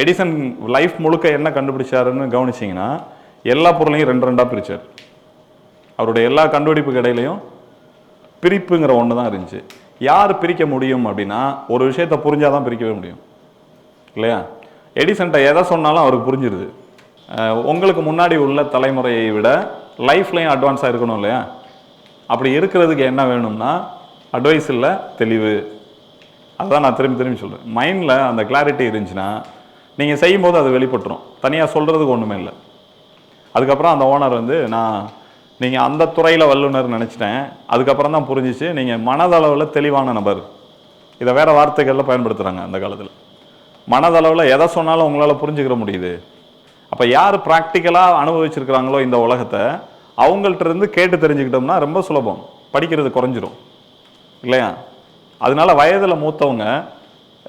Edison life முழுக்க என்ன கண்டுபிடிச்சாருன்னு கவனிச்சிங்கன்னா எல்லா பொருளையும் ரெண்டு ரெண்டாக பிரித்தார் அவருடைய எல்லா கண்டுபிடிப்பு இடையிலையும் பிரிப்புங்கிற ஒன்று தான் இருந்துச்சு. யார் பிரிக்க முடியும் அப்படின்னா ஒரு விஷயத்தை புரிஞ்சால் தான் பிரிக்கவே முடியும். இல்லையா? எடிசன்ட்ட எதை சொன்னாலும் அவருக்கு புரிஞ்சிருது. உங்களுக்கு முன்னாடி உள்ள தலைமுறையை விட லைஃப்லையும் அட்வான்ஸாக இருக்கணும் இல்லையா? அப்படி இருக்கிறதுக்கு என்ன வேணும்னா அட்வைஸ் இல்லை தெளிவு. அதுதான் நான் திரும்பி திரும்பி சொல்கிறேன் மைண்டில் அந்த கிளாரிட்டி இருந்துச்சுன்னா நீங்கள் செய்யும்போது அது வெளிப்பட்டுரும். தனியாக சொல்கிறதுக்கு ஒன்றுமே இல்லை. அதுக்கப்புறம் அந்த ஓனர் வந்து நான் நீங்கள் அந்த துறையில் வல்லுனர் நினச்சிட்டேன். அதுக்கப்புறம் தான் புரிஞ்சிச்சு நீங்கள் மனதளவில் தெளிவான நபர். இதை வேறு வார்த்தைகளில் பயன்படுத்துகிறாங்க அந்த காலத்தில். மனதளவில் எதை சொன்னாலும் உங்களால் புரிஞ்சுக்கிற முடியுது. அப்போ யார் ப்ராக்டிக்கலாக அனுபவிச்சிருக்கிறாங்களோ இந்த உலகத்தை அவங்கள்ட்ட இருந்து கேட்டு தெரிஞ்சுக்கிட்டோம்னா ரொம்ப சுலபம். படிக்கிறது குறைஞ்சிரும். இல்லையா? அதனால வயதில் மூத்தவங்க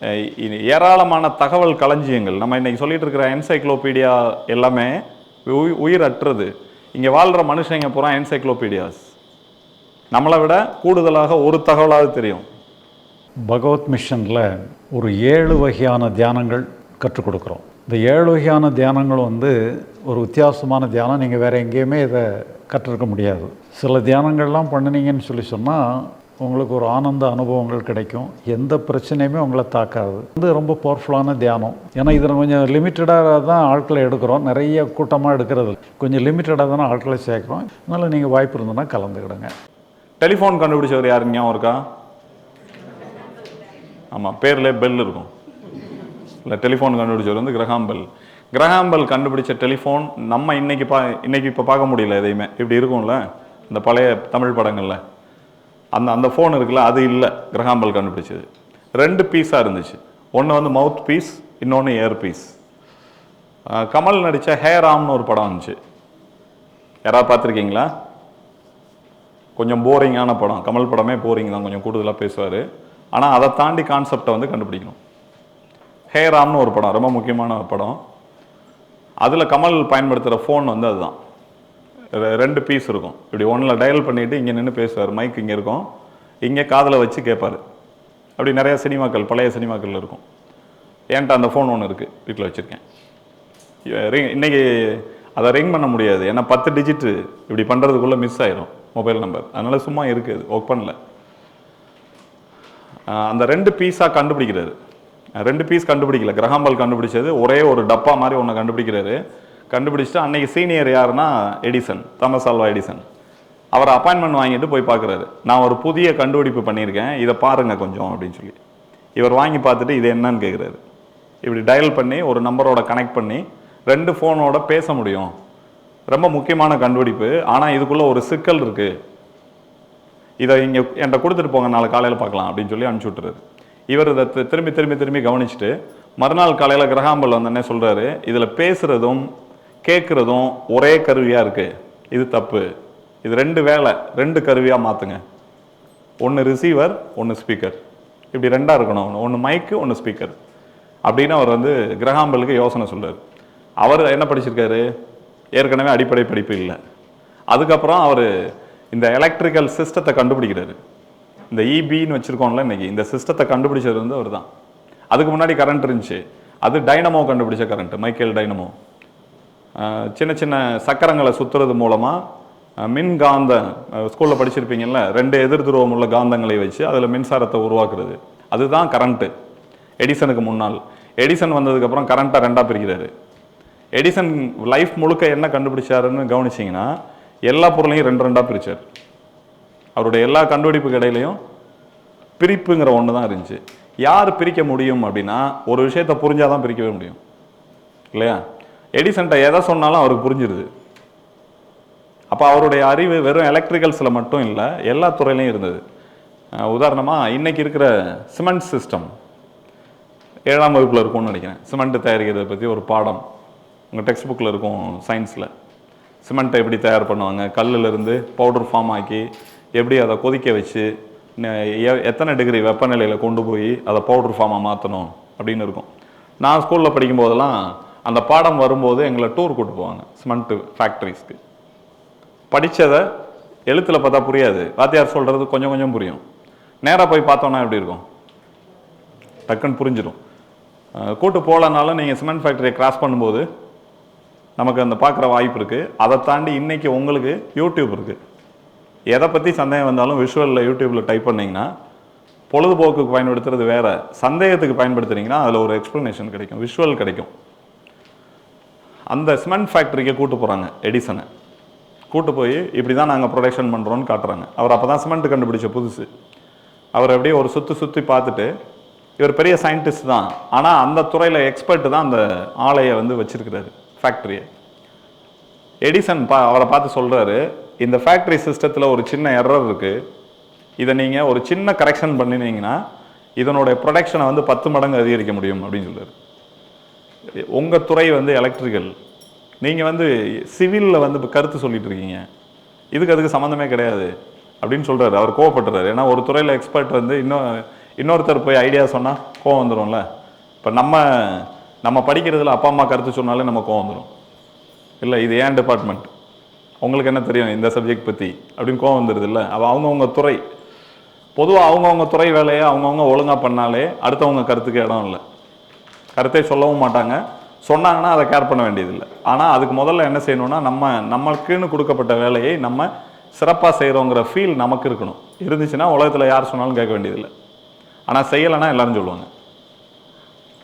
ஏராளமான தகவல் களஞ்சியங்கள். நம்ம இன்றைக்கி சொல்லிகிட்டு இருக்கிற என்சைக்ளோபீடியா எல்லாமே உயிர் அற்றது இங்கே வாழ்கிற மனுஷங்க பூரா என்சைக்ளோபீடியாஸ் நம்மளை விட கூடுதலாக ஒரு தகவலாவது தெரியும். பகவத் மிஷனில் ஒரு ஏழு வகையான தியானங்கள் கற்றுக் கொடுக்குறோம். இந்த ஏழு வகையான தியானங்கள் வந்து ஒரு வித்தியாசமான தியானம். நீங்கள் வேறு எங்கேயுமே இதை கற்றுருக்க முடியாது. சில தியானங்கள்லாம் பண்ணினீங்கன்னு சொல்லி சொன்னால் உங்களுக்கு ஒரு ஆனந்த அனுபவங்கள் கிடைக்கும். எந்த பிரச்சனையுமே உங்களை தாக்காது. இது ரொம்ப பவர்ஃபுல்லான தியானம். ஏன்னா இதில் கொஞ்சம் லிமிட்டடாக தான் ஆட்களை எடுக்கிறோம். நிறைய கூட்டமாக எடுக்கிறது கொஞ்சம் லிமிட்டடாக தானே ஆட்களை சேர்க்குறோம். அதனால் நீங்கள் வாய்ப்பு இருந்ததுன்னா கலந்துக்கிடுங்க. டெலிஃபோன் கண்டுபிடிச்சவர் யாரு? ஞாபகம் இருக்கா? ஆமாம் பேரில் பெல் இருக்கும். இல்லை டெலிஃபோன் கண்டுபிடிச்சவர் வந்து கிரகாம் பெல் கிரஹாம் பெல் கண்டுபிடிச்ச டெலிஃபோன் நம்ம இன்னைக்கு பா இன்னைக்கு இப்போ பார்க்க முடியல எதையுமே. இப்படி இருக்கும்ல இந்த பழைய தமிழ் படங்களில். அந்த அந்த ஃபோன் இருக்குல்ல அது இல்லை. கிரகாம்பல் கண்டுபிடிச்சது. ரெண்டு பீஸாக இருந்துச்சு. ஒன்று வந்து மவுத் பீஸ் இன்னொன்று ஏர் பீஸ் கமல் நடித்த ஹேர் ஆம்னு ஒரு படம் வந்துச்சு. யாராவது பார்த்துருக்கீங்களா? கொஞ்சம் போரிங்கான படம். கமல் படமே போரிங் தான் கொஞ்சம் கூடுதலாக பேசுவார். ஆனால் அதை தாண்டி கான்செப்டை வந்து கண்டுபிடிக்கணும். ஹே ராம்னு ஒரு படம் ரொம்ப முக்கியமான படம். அதில் கமல் பயன்படுத்துகிற ஃபோன் வந்து அதுதான். ரெண்டு பீஸ் இருக்கும். இப்படி ஒன்றில் டயல் பண்ணிவிட்டு இங்கே நின்று பேசுவார். மைக் இங்கே இருக்கும். இங்கே காதில் வச்சு கேட்பார் அப்படி நிறைய சினிமாக்கள் பழைய சினிமாக்கள் இருக்கும். என்கிட்ட அந்த ஃபோன் ஒன்று இருக்குது வீட்டில் வச்சுருக்கேன். ரிங் இன்னைக்கு அதை ரிங் பண்ண முடியாது. ஏன்னா பத்து டிஜிட்டு இப்படி பண்ணுறதுக்குள்ளே மிஸ் ஆயிரும் மொபைல் நம்பர் அதனால் சும்மா இருக்குது ஒர்க் பண்ணல. அந்த ரெண்டு பீஸாக கண்டுபிடிக்கிறாரு. ரெண்டு பீஸ் கண்டுபிடிக்கல. கிரகாம்பால் கண்டுபிடிச்சது. ஒரே ஒரு டப்பா மாதிரி ஒன்று கண்டுபிடிக்கிறாரு. கண்டுபிடிச்சிட்டு அன்றைக்கி சீனியர் யாருன்னா எடிசன் தாமஸ் ஆல்வா எடிசன் அவர் அப்பாயின்மெண்ட் வாங்கிட்டு போய் பார்க்குறாரு. நான் ஒரு புதிய கண்டுபிடிப்பு பண்ணியிருக்கேன். இதை பாருங்கள் கொஞ்சம் அப்படின்னு சொல்லி. இவர் வாங்கி பார்த்துட்டு இது என்னன்னு கேட்குறாரு இப்படி டயல் பண்ணி ஒரு நம்பரோட கனெக்ட் பண்ணி ரெண்டு ஃபோனோட பேச முடியும். ரொம்ப முக்கியமான கண்டுபிடிப்பு. ஆனால் இதுக்குள்ளே ஒரு சிக்கல் இருக்குது இதை இங்கே என்கிட்ட கொடுத்துட்டு போங்க நாளை காலையில் பார்க்கலாம் அப்படின்னு சொல்லி அனுப்பிச்சி விட்டுறாரு. இவர் இதை திரும்பி திரும்பி திரும்பி கவனிச்சுட்டு மறுநாள் காலையில் கிரகாம்பல் வந்தோடனே சொல்கிறாரு இதில் பேசுகிறதும் கேட்குறதும் ஒரே கருவியாக இருக்குது இது தப்பு. இது ரெண்டு வேலை. ரெண்டு கருவியாக மாற்றுங்க ஒன்று ரிசீவர் ஒன்று ஸ்பீக்கர் இப்படி ரெண்டாக இருக்கணும். ஒன்று ஒன்று மைக்கு ஒன்று ஸ்பீக்கர் அப்படின்னு அவர் வந்து கிரகாம்பலுக்கு யோசனை சொல்றாரு. அவர் என்ன படிச்சிருக்காரு? ஏற்கனவே அடிப்படை படிப்பு இல்லை. அதுக்கப்புறம் அவர் இந்த எலக்ட்ரிக்கல் சிஸ்டத்தை கண்டுபிடிக்கிறாரு. இந்த இபின்னு வச்சுருக்கோம்ல இன்னைக்கு இந்த சிஸ்டத்தை கண்டுபிடிச்சது வந்து அவர் தான் அதுக்கு முன்னாடி கரண்ட் இருந்துச்சு. அது டைனமோ கண்டுபிடிச்ச கரண்ட் மைக்கேல் டைனமோ சின்ன சின்ன சக்கரங்களை சுற்றுறது மூலமாக மின்காந்த ஸ்கூலில் படிச்சிருப்பீங்கல்ல ரெண்டு எதிர் துருவம் உள்ள காந்தங்களை வச்சு அதில் மின்சாரத்தை உருவாக்குறது. அதுதான் கரண்ட்டு எடிசனுக்கு முன்னால். எடிசன் வந்ததுக்கப்புறம் கரண்ட்டை ரெண்டாக பிரிக்கிறாரு. எடிசன் லைஃப் முழுக்க என்ன கண்டுபிடிச்சாருன்னு கவனிச்சிங்கன்னா எல்லா பொருளையும் ரெண்டு ரெண்டாக பிரிச்சார். அவருடைய எல்லா கண்டுபிடிப்புக்கு இடையிலையும் பிரிப்புங்கிற ஒன்று தான் இருந்துச்சு. யார் பிரிக்க முடியும் அப்படின்னா ஒரு விஷயத்தை புரிஞ்சாதான் பிரிக்கவே முடியும். இல்லையா? எடிசன்ட்ட எதை சொன்னாலும் அவருக்கு புரிஞ்சிருது. அப்போ அவருடைய அறிவு வெறும் எலக்ட்ரிக்கல்ஸில் மட்டும் இல்லை எல்லா துறையிலையும் இருந்தது. உதாரணமாக இன்றைக்கி இன்னைக்கு இருக்கிற சிமெண்ட் சிஸ்டம் ஏழாம் வகுப்பில் இருக்கும்னு நினைக்கிறேன். சிமெண்ட்டு தயாரிக்கிறதை பற்றி ஒரு பாடம் உங்கள் டெக்ஸ்ட் புக்கில் இருக்கும் சயின்ஸில் சிமெண்ட்டை எப்படி தயார் பண்ணுவாங்க? கல்லிலிருந்து பவுடர் ஃபார்ம் ஆக்கி எப்படி அதை கொதிக்க வச்சு எத்தனை டிகிரி வெப்பநிலையில் கொண்டு போய் அதை பவுடர் ஃபார்மாக மாற்றணும் அப்படின்னு இருக்கும். நான் ஸ்கூலில் படிக்கும்போதெல்லாம் அந்த பாடம் வரும்போது எங்களை டூர் கூட்டு போவாங்க சிமெண்ட்டு ஃபேக்ட்ரிஸ்க்கு படித்ததை எழுத்தில் பார்த்தா புரியாது. வாத்தியார் சொல்கிறது கொஞ்சம் கொஞ்சம் புரியும். நேராக போய் பார்த்தோன்னா எப்படி இருக்கும்? டக்குன்னு புரிஞ்சிடும். கூட்டு போகலனாலும் நீங்கள் சிமெண்ட் ஃபேக்டரியை கிராஸ் பண்ணும்போது நமக்கு அந்த பார்க்குற வாய்ப்பு இருக்குது அதை தாண்டி இன்றைக்கி உங்களுக்கு யூடியூப் இருக்குது எதை பற்றி சந்தேகம் வந்தாலும் விஷுவலில் யூடியூப்பில் டைப் பண்ணிங்கன்னா பொழுதுபோக்குக்கு பயன்படுத்துறது வேறு. சந்தேகத்துக்கு பயன்படுத்துறீங்கன்னா அதில் ஒரு எக்ஸ்ப்ளனேஷன் கிடைக்கும். விஷுவல் கிடைக்கும். அந்த சிமெண்ட் ஃபேக்ட்ரிக்கு கூட்டு போகிறாங்க எடிசனை கூட்டு போய் இப்படி தான் நாங்கள் ப்ரொடக்ஷன் பண்ணுறோன்னு காட்டுறாங்க. அவர் அப்போ தான் சிமெண்ட் கண்டுபிடிச்ச புதுசு. அவர் அப்படியே ஒரு சுற்றி சுற்றி பார்த்துட்டு இவர் பெரிய சயின்டிஸ்ட் தான். ஆனால் அந்த துறையில் எக்ஸ்பர்ட்டு தான் அந்த ஆலையை வந்து வச்சுருக்கிறாரு ஃபேக்ட்ரியை எடிசன் பா அவரை பார்த்து சொல்கிறாரு இந்த ஃபேக்ட்ரி சிஸ்டத்தில் ஒரு சின்ன எரர் இருக்குது இதை நீங்கள் ஒரு சின்ன கரெக்ஷன் பண்ணினீங்கன்னா இதனுடைய ப்ரொடக்ஷனை வந்து பத்து மடங்கு அதிகரிக்க முடியும் அப்படின்னு சொல்லுவார் உங்கள் துறை வந்து எலக்ட்ரிக்கல் நீங்கள் வந்து சிவிலில் வந்து இப்போ கருத்து சொல்லிட்டு இருக்கீங்க இதுக்கு அதுக்கு சம்மந்தமே கிடையாது. அப்படின்னு சொல்கிறாரு அவர் கோவப்பட்டுறாரு. ஏன்னா ஒரு துறையில் எக்ஸ்பர்ட் வந்து இன்னும் இன்னொருத்தர் போய் ஐடியா சொன்னால் கோவம் வந்துடும்ல இப்போ நம்ம நம்ம படிக்கிறதுல அப்பா அம்மா கருத்து சொன்னாலே நம்ம கோவம் வந்துடும் இல்லை இது ஏன் டிபார்ட்மெண்ட் உங்களுக்கு என்ன தெரியும் இந்த சப்ஜெக்ட் பற்றி அப்படின்னு கோவம் வந்துடுது இல்லை. அவள் அவங்கவுங்க துறை. பொதுவாக அவங்கவுங்க துறை வேலையை அவங்கவுங்க ஒழுங்காக பண்ணாலே அடுத்தவங்க கருத்துக்கு இடம் இல்லை. கருத்தை சொல்லவும் மாட்டாங்க. சொன்னாங்கன்னா அதை கேர் பண்ண வேண்டியதில்லை. ஆனால் அதுக்கு முதல்ல என்ன செய்யணும்னா நம்ம நம்மளுக்குன்னு கொடுக்கப்பட்ட வேலையை நம்ம சிறப்பாக செய்கிறோங்கிற ஃபீல் நமக்கு இருக்கணும். இருந்துச்சுன்னா உலகத்தில் யார் சொன்னாலும் கேட்க வேண்டியதில்லை. ஆனால் செய்யலைன்னா எல்லாரும் சொல்லுவாங்க.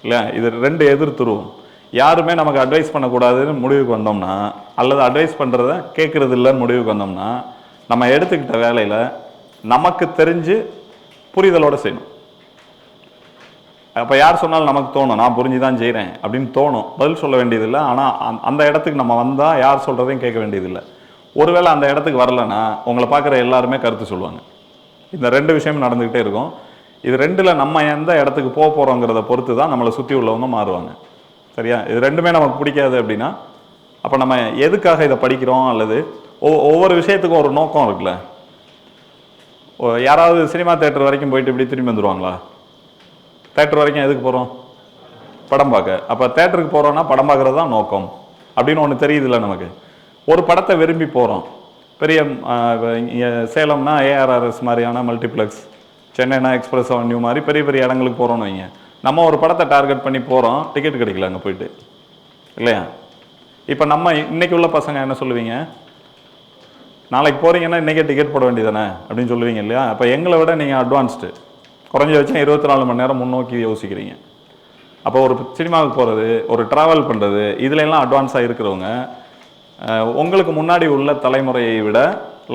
இல்லை இது ரெண்டு எதிர்த்துருவோம் யாருமே நமக்கு அட்வைஸ் பண்ணக்கூடாதுன்னு முடிவுக்கு வந்தோம்னா அல்லது அட்வைஸ் பண்ணுறத கேட்குறது இல்லைன்னு முடிவுக்கு வந்தோம்னா நம்ம எடுத்துக்கிட்ட வேலையில் நமக்கு தெரிஞ்சு புரிதலோடு செய்யணும். அப்போ யார் சொன்னாலும் நமக்கு தோணும் நான் புரிஞ்சு தான் செய்கிறேன் அப்படின்னு தோணும். பதில் சொல்ல வேண்டியதில்லை. ஆனால் அந்த இடத்துக்கு நம்ம வந்தால் யார் சொல்கிறதையும் கேட்க வேண்டியதில்லை. ஒருவேளை அந்த இடத்துக்கு வரலன்னா உங்களை பார்க்குற எல்லாருமே கருத்து சொல்லுவாங்க. இந்த ரெண்டு விஷயமும் நடந்துக்கிட்டே இருக்கும். இது ரெண்டில் நம்ம எந்த இடத்துக்கு போக போகிறோங்கிறத பொறுத்து தான் நம்மளை சுற்றி உள்ளவங்க மாறுவாங்க. சரியா? இது ரெண்டுமே நமக்கு பிடிக்காது அப்படின்னா அப்போ நம்ம எதுக்காக இதை படிக்கிறோம்? அல்லது ஒவ்வொரு விஷயத்துக்கும் ஒரு நோக்கம் இருக்குல்ல. ஓ- யாராவது சினிமா தேட்டர் வரைக்கும் போயிட்டு இப்படி திரும்பி வந்துடுவாங்களா தேட்டர் வரைக்கும் எதுக்கு போகிறோம் படம் பார்க்க. அப்போ தேட்டருக்கு போகிறோன்னா படம் பார்க்குறது தான் நோக்கம். அப்படின்னு ஒன்று தெரியுதுல்ல நமக்கு. ஒரு படத்தை விரும்பி போகிறோம் பெரிய சேலம்னா ஏஆர்ஆர்எஸ் மாதிரியான மல்டிப்ளெக்ஸ் சென்னைனா எக்ஸ்பிரஸ் அவென்யூ மாதிரி பெரிய பெரிய இடங்களுக்கு போகிறோம்னு வைங்க. நம்ம ஒரு படத்தை டார்கெட் பண்ணி போகிறோம் டிக்கெட் கிடைக்கல அங்கே போயிட்டு. இல்லையா? இப்போ நம்ம இன்றைக்கி உள்ள பசங்க என்ன சொல்லுவீங்க? நாளைக்கு போகிறீங்கன்னா இன்றைக்கே டிக்கெட் போட வேண்டியதானே அப்படின்னு சொல்லுவீங்க இல்லையா? அப்போ எங்களை விட நீங்கள் அட்வான்ஸ்டு குறைஞ்சபட்சம் இருபத்தி நாலு மணி நேரம் முன்னோக்கி யோசிக்கிறீங்க. அப்போ ஒரு சினிமாவுக்கு போகிறது ஒரு ட்ராவல் பண்ணுறது இதுலலாம் அட்வான்ஸாக இருக்கிறவங்க உங்களுக்கு முன்னாடி உள்ள தலைமுறையை விட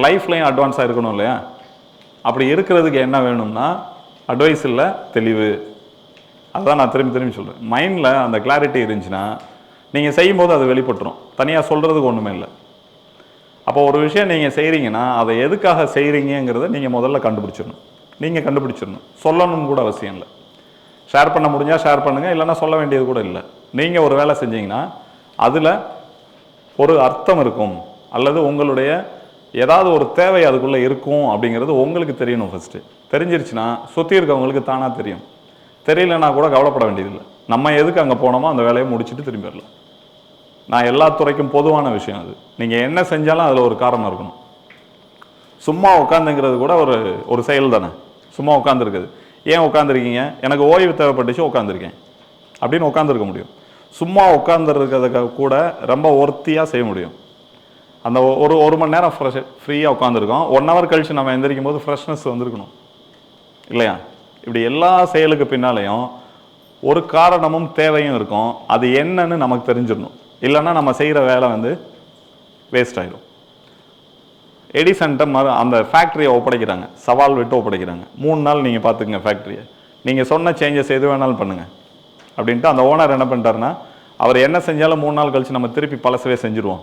லைஃப்லையும் அட்வான்ஸாக இருக்கணும் இல்லையா? அப்படி இருக்கிறதுக்கு என்ன வேணும்னா அட்வைஸ் இல்லை தெளிவு. அதுதான் நான் திரும்பி திரும்பி சொல்கிறேன் மைண்டில் அந்த கிளாரிட்டி இருந்துச்சுன்னா நீங்கள் செய்யும்போது அது வெளிப்பட்டுரும். தனியாக சொல்கிறதுக்கு ஒன்றுமே இல்லை. அப்போ ஒரு விஷயம் நீங்கள் செய்கிறீங்கன்னா அதை எதுக்காக செய்கிறீங்கிறத நீங்கள் முதல்ல கண்டுபிடிச்சிடணும். நீங்கள் கண்டுபிடிச்சிடணும். சொல்லணும் கூட அவசியம் இல்லை. ஷேர் பண்ண முடிஞ்சால் ஷேர் பண்ணுங்கள் இல்லைன்னா சொல்ல வேண்டியது கூட இல்லை. நீங்கள் ஒரு வேலை செஞ்சீங்கன்னா அதில் ஒரு அர்த்தம் இருக்கும். அல்லது உங்களுடைய ஏதாவது ஒரு தேவை அதுக்குள்ளே இருக்கும் அப்படிங்கிறது உங்களுக்கு தெரியணும் ஃபஸ்ட்டு தெரிஞ்சிருச்சுன்னா சுற்றி இருக்கவங்களுக்கு தானாக தெரியும். தெரியலனா கூட கவலைப்பட வேண்டியதில்லை நம்ம எதுக்கு அங்கே போனோமோ அந்த வேலையை முடிச்சுட்டு திரும்பி வரலாம். நான் எல்லா துறைக்கும் பொதுவான விஷயம் அது. நீங்கள் என்ன செஞ்சாலும் அதில் ஒரு காரணம் இருக்கணும். சும்மா உட்காந்துங்கிறது கூட ஒரு ஒரு செயல் தானே. சும்மா உட்காந்துருக்குது ஏன் உட்காந்துருக்கீங்க எனக்கு ஓய்வு தேவைப்பட்டுச்சு உட்காந்துருக்கேன் அப்படின்னு உட்காந்துருக்க முடியும். சும்மா உட்காந்துருக்கிறதுக்கு கூட ரொம்ப ஒர்த்தியாக செய்ய முடியும். அந்த ஒரு ஒரு மணி நேரம் ஃப்ரெஷ் ஃப்ரீயாக உட்காந்துருக்கோம் ஒன் ஹவர் கழிச்சு நம்ம எந்திரிக்கும் போது ஃப்ரெஷ்னஸ் வந்திருக்கணும். இல்லையா? இப்படி எல்லா செயலுக்கு பின்னாலேயும் ஒரு காரணமும் தேவையும் இருக்கும். அது என்னன்னு நமக்கு தெரிஞ்சிடணும். இல்லைன்னா நம்ம செய்கிற வேலை வந்து வேஸ்ட் ஆயிடும் எடிசன்ட்ட மறு அந்த ஃபேக்ட்ரியை ஒப்படைக்கிறாங்க. சவால் விட்டு ஒப்படைக்கிறாங்க. மூணு நாள் நீங்கள் பார்த்துக்குங்க ஃபேக்ட்ரியை நீங்கள் சொன்ன சேஞ்சஸ் எது வேணாலும் பண்ணுங்கள் அப்படின்ட்டு அந்த ஓனர் என்ன பண்ணிட்டாருன்னா அவர் என்ன செஞ்சாலும் மூணு நாள் கழித்து நம்ம திருப்பி பழசவே செஞ்சுருவோம்.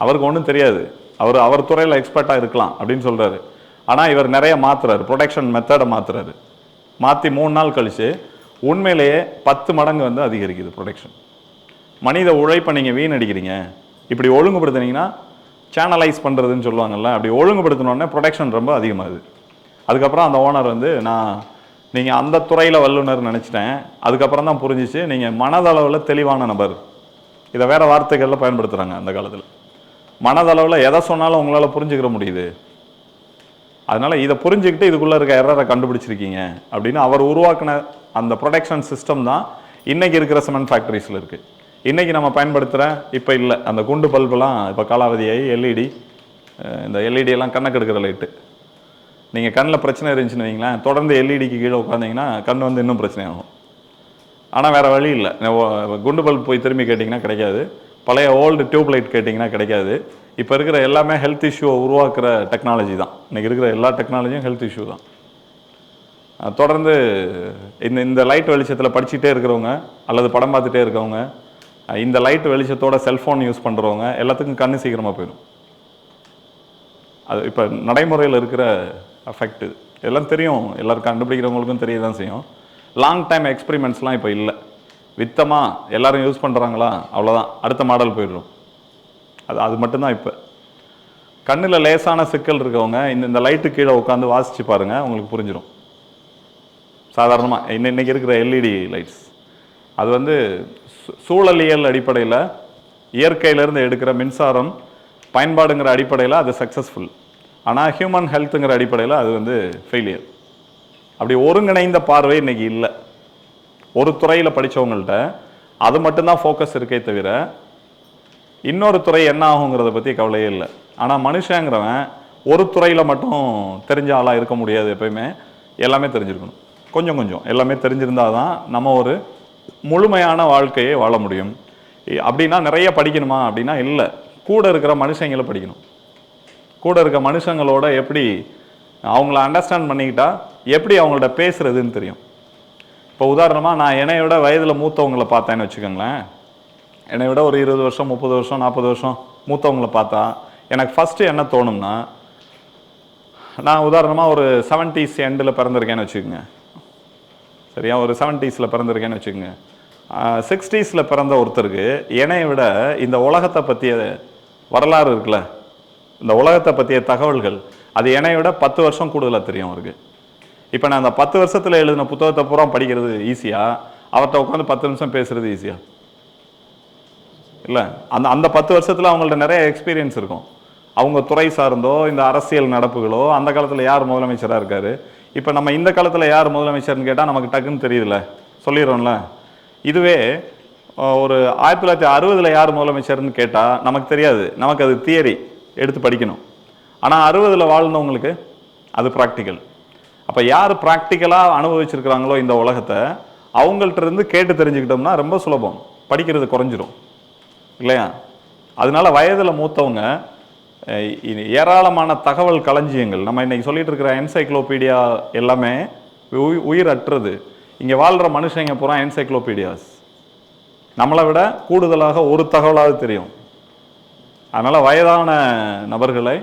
அவருக்கு ஒன்றும் தெரியாது. அவர் அவர் துறையில் எக்ஸ்பர்ட்டாக இருக்கலாம் அப்படின்னு சொல்கிறாரு ஆனால் இவர் நிறைய மாற்றுறாரு ப்ரொடக்ஷன் மெத்தடை மாத்துறாரு. மாற்றி மூணு நாள் கழித்து உண்மையிலேயே பத்து மடங்கு வந்து அதிகரிக்குது ப்ரொடக்ஷன் மனித உழைப்பை நீங்கள் வீணடிக்கிறீங்க. இப்படி ஒழுங்குபடுத்துனீங்கன்னா சேனலைஸ் பண்ணுறதுன்னு சொல்லுவாங்கல்ல அப்படி ஒழுங்குபடுத்தினோடனே ப்ரொடக்ஷன் ரொம்ப அதிகமாகுது. அதுக்கப்புறம் அந்த ஓனர் வந்து நான் நீங்கள் அந்த துறையில் வல்லுநர் நினச்சிட்டேன். அதுக்கப்புறம் தான் புரிஞ்சிச்சு நீங்கள் மனதளவில் தெளிவான நபர். இதை வேறு வார்த்தைகளில் பயன்படுத்துகிறாங்க அந்த காலத்தில். மனதளவில் எதை சொன்னாலும் உங்களால் புரிஞ்சுக்கிற முடியுது. அதனால் இதை புரிஞ்சுக்கிட்டு இதுக்குள்ளே இருக்க எரரை கண்டுபிடிச்சிருக்கீங்க அப்படின்னு அவர் உருவாக்கின அந்த ப்ரொடக்ஷன் சிஸ்டம் தான் இன்றைக்கி இருக்கிற சிமெண்ட் ஃபேக்ட்ரிஸில் இருக்குது இன்றைக்கி நம்ம பயன்படுத்துகிற இப்போ இல்லை. அந்த குண்டு பல்பெலாம் இப்போ காலாவதியாகி எல்இடி இந்த எல்இடி எல்லாம் கண்ணக்கு எடுக்கிற லைட்டு நீங்கள் கண்ணில் பிரச்சனை இருந்துச்சுன்னு வைங்களேன் தொடர்ந்து எல்இடிக்கு கீழே உட்காந்திங்கன்னா கண் வந்து இன்னும் பிரச்சனை ஆகும் ஆனால் வேறு வழி இல்லை. குண்டு பல்ப் போய் திரும்பி கேட்டிங்கன்னா கிடைக்காது. பழைய ஓல்டு டியூப் லைட் கேட்டிங்கன்னா கிடைக்காது. இப்போ இருக்கிற எல்லாமே ஹெல்த் இஷ்யூவை உருவாக்குற டெக்னாலஜி தான். இன்றைக்கி இருக்கிற எல்லா டெக்னாலஜியும் ஹெல்த் இஷ்யூ தான். தொடர்ந்து இந்த இந்த லைட் வெளிச்சத்தில் படிச்சுட்டே இருக்கிறவங்க அல்லது படம் பார்த்துட்டே இருக்கவங்க இந்த லைட் வெளிச்சத்தோட செல்ஃபோன் யூஸ் பண்ணுறவங்க எல்லாத்துக்கும் கண்ணு சீக்கிரமாக போயிடும். அது இப்போ நடைமுறையில் இருக்கிற அஃபெக்ட் எல்லாம் தெரியும். எல்லோரும் கண்டுபிடிக்கிறவங்களுக்கும் தெரிய தான் செய்யும் லாங் டைம் எக்ஸ்பெரிமெண்ட்ஸ்லாம் இப்போ இல்லை. வித்தமாக எல்லோரும் யூஸ் பண்ணுறாங்களா அவ்வளோதான் அடுத்த மாடல் போயிடும். அது அது மட்டும்தான் இப்போ. கண்ணில் லேசான சிக்கல் இருக்கவங்க இந்த இந்த லைட்டு கீழே உட்காந்து வாசித்து பாருங்கள் உங்களுக்கு புரிஞ்சிடும் சாதாரணமாக இன்ன இன்றைக்கி இருக்கிற எல்இடி லைட்ஸ் அது வந்து சூழலியல் அடிப்படையில் இயற்கையிலேருந்து எடுக்கிற மின்சாரம் பயன்பாடுங்கிற அடிப்படையில் அது சக்ஸஸ்ஃபுல் ஆனால் ஹியூமன் ஹெல்த்துங்கிற அடிப்படையில் அது வந்து ஃபெயிலியர் அப்படி ஒருங்கிணைந்த பார்வை இன்னைக்கு இல்லை. ஒரு துறையில் படித்தவங்கள்ட்ட அது மட்டும்தான் ஃபோக்கஸ் இருக்கே தவிர இன்னொரு துறை என்ன ஆகுங்கிறத பற்றி கவலையே இல்லை. ஆனால் மனுஷங்கிறவன் ஒரு துறையில் மட்டும் தெரிஞ்ச ஆளாக இருக்க முடியாது எப்பயுமே. எல்லாமே தெரிஞ்சிருக்கணும். கொஞ்சம் கொஞ்சம். எல்லாமே தெரிஞ்சிருந்தால் தான் நம்ம ஒரு முழுமையான வாழ்க்கையை வாழ முடியும். அப்படின்னா நிறைய படிக்கணுமா? அப்படின்னா இல்லை. கூட இருக்கிற மனுஷங்களை படிக்கணும். கூட இருக்க மனுஷங்களோட எப்படி அவங்கள அண்டர்ஸ்டாண்ட் பண்ணிக்கிட்டா எப்படி அவங்கள்ட்ட பேசுகிறதுன்னு தெரியும். இப்போ உதாரணமாக நான் என்னை விட வயதில் மூத்தவங்களை பார்த்தேன்னு வச்சுக்கோங்களேன். என்னை விட ஒரு இருபது வருஷம் முப்பது வருஷம் நாற்பது வருஷம் மூத்தவங்களை பார்த்தா எனக்கு ஃபஸ்ட்டு என்ன தோணும்னா நான் உதாரணமாக ஒரு செவன்ட்டீஸ் எண்டில் பிறந்திருக்கேன்னு வச்சுக்கோங்க. சரியா? ஒரு செவன்ட்டீஸில் பிறந்திருக்கேன்னு வச்சுக்கோங்க. சிக்ஸ்டீஸில் பிறந்த ஒருத்தருக்கு என்னை விட இந்த உலகத்தை பற்றிய வரலாறு இருக்குல்ல? இந்த உலகத்தை பற்றிய தகவல்கள் அது என்னை விட பத்து வருஷம் கூடுதலாக தெரியும் அவருக்கு. இப்போ நான் அந்த பத்து வருஷத்தில் எழுதின புத்தகத்தை பூரா படிக்கிறது ஈஸியாக அவர்கிட்ட உட்காந்து பத்து நிமிஷம் பேசுகிறது ஈஸியாக இல்லை. அந்த அந்த பத்து வருஷத்தில் அவங்கள்ட்ட நிறைய எக்ஸ்பீரியன்ஸ் இருக்கும். அவங்க துறை சார்ந்தோ இந்த அரசியல் நடப்புகளோ அந்த காலத்தில் யார் முதலமைச்சராக இருக்காரு? இப்போ நம்ம இந்த காலத்தில் யார் முதலமைச்சர்னு கேட்டால் நமக்கு டக்குன்னு தெரியுதுல்ல. சொல்லிடுறோம்ல. இதுவே ஒரு ஆயிரத்தி தொள்ளாயிரத்தி அறுபதில் யார் முதலமைச்சர்னு கேட்டால் நமக்கு தெரியாது. நமக்கு அது தியரி எடுத்து படிக்கணும். ஆனால் அறுபதில் வாழ்ந்தவங்களுக்கு அது ப்ராக்டிக்கல் அப்போ யார் ப்ராக்டிக்கலாக அனுபவிச்சிருக்கிறாங்களோ இந்த உலகத்தை அவங்கள்ட்ட இருந்து கேட்டு தெரிஞ்சுக்கிட்டோம்னா ரொம்ப சுலபம். படிக்கிறது குறைஞ்சிரும். இல்லையா? அதனால வயதில் மூத்தவங்க ஏராளமான தகவல் களஞ்சியங்கள். நம்ம இன்றைக்கி சொல்லிகிட்டு இருக்கிற என்சைக்ளோபீடியா எல்லாமே உயிர் அற்றது. இங்கே வாழ்கிற மனுஷங்க பூரா என்சைக்ளோபீடியாஸ். நம்மளை விட கூடுதலாக ஒரு தகவலாக தெரியும். அதனால் வயதான நபர்களை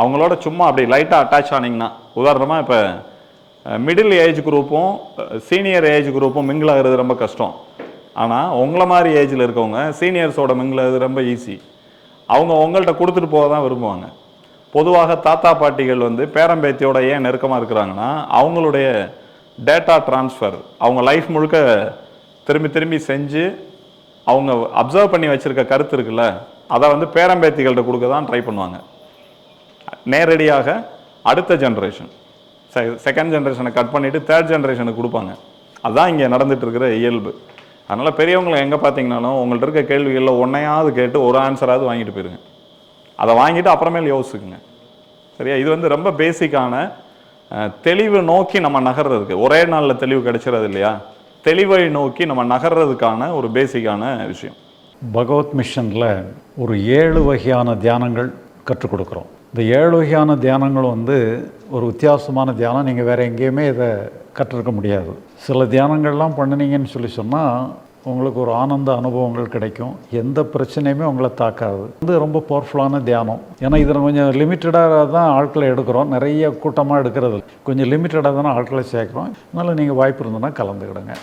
அவங்களோட சும்மா அப்படி லைட்டாக அட்டாச் ஆனீங்கன்னா உதாரணமாக இப்போ மிடில் ஏஜ் குரூப்பும் சீனியர் ஏஜ் குரூப்பும் மிங்கிள் ஆகிறது ரொம்ப கஷ்டம். ஆனால் உங்களை மாதிரி ஏஜில் இருக்கவங்க சீனியர்ஸோட மிங்கிள் ஆகிறது ரொம்ப ஈஸி அவங்க உங்கள்கிட்ட கொடுத்துட்டு போக தான் விரும்புவாங்க. பொதுவாக தாத்தா பாட்டிகள் வந்து பேரம்பேத்தியோட ஏன் நெருக்கமாக இருக்கிறாங்கன்னா அவங்களுடைய டேட்டா ட்ரான்ஸ்ஃபர் அவங்க லைஃப் முழுக்க திரும்பி திரும்பி செஞ்சு அவங்க அப்சர்வ் பண்ணி வச்சுருக்க கருத்து இருக்குல்ல அதை வந்து பேரம்பேத்திகள்கிட்ட கொடுக்க தான் ட்ரை பண்ணுவாங்க. நேரடியாக அடுத்த ஜென்ரேஷன் செகண்ட் ஜென்ரேஷனை கட் பண்ணிவிட்டு தேர்ட் ஜென்ரேஷனுக்கு கொடுப்பாங்க. அதுதான் இங்கே நடந்துகிட்டு இருக்கிற இயல்பு. அதனால் பெரியவங்களை எங்கே பார்த்தீங்கனாலும் உங்கள்ட்ட இருக்க கேள்விகளில் ஒன்றையாவது கேட்டு ஒரு ஆன்சராவது வாங்கிட்டு போயிருங்க. அதை வாங்கிட்டு அப்புறமேல் யோசிக்குங்க சரியா? இது வந்து ரொம்ப பேசிக்கான தெளிவு நோக்கி நம்ம நகர்றதுக்கு. ஒரே நாளில் தெளிவு கிடைச்சிறது இல்லையா? தெளிவை நோக்கி நம்ம நகர்றதுக்கான ஒரு பேசிக்கான விஷயம். பகவத் மிஷனில் ஒரு ஏழு வகையான தியானங்கள் கற்றுக் கொடுக்குறோம். இந்த ஏழு வகையான தியானங்கள் வந்து ஒரு வித்தியாசமான தியானம். நீங்கள் வேறு எங்கேயுமே இதை கற்றுருக்க முடியாது. சில தியானங்கள்லாம் பண்ணினீங்கன்னு சொல்லி சொன்னால் உங்களுக்கு ஒரு ஆனந்த அனுபவங்கள் கிடைக்கும். எந்த பிரச்சனையுமே உங்களை தாக்காது. இது ரொம்ப பவர்ஃபுல்லான தியானம். ஏன்னா இதில் கொஞ்சம் லிமிட்டடாக தான் ஆட்களை எடுக்கிறோம். நிறைய கூட்டமாக எடுக்கிறது கொஞ்சம் லிமிட்டடாக தானே ஆட்களை சேர்க்குறோம். அதனால் நீங்கள் வாய்ப்பு இருந்ததுன்னா கலந்துக்கிடுங்க.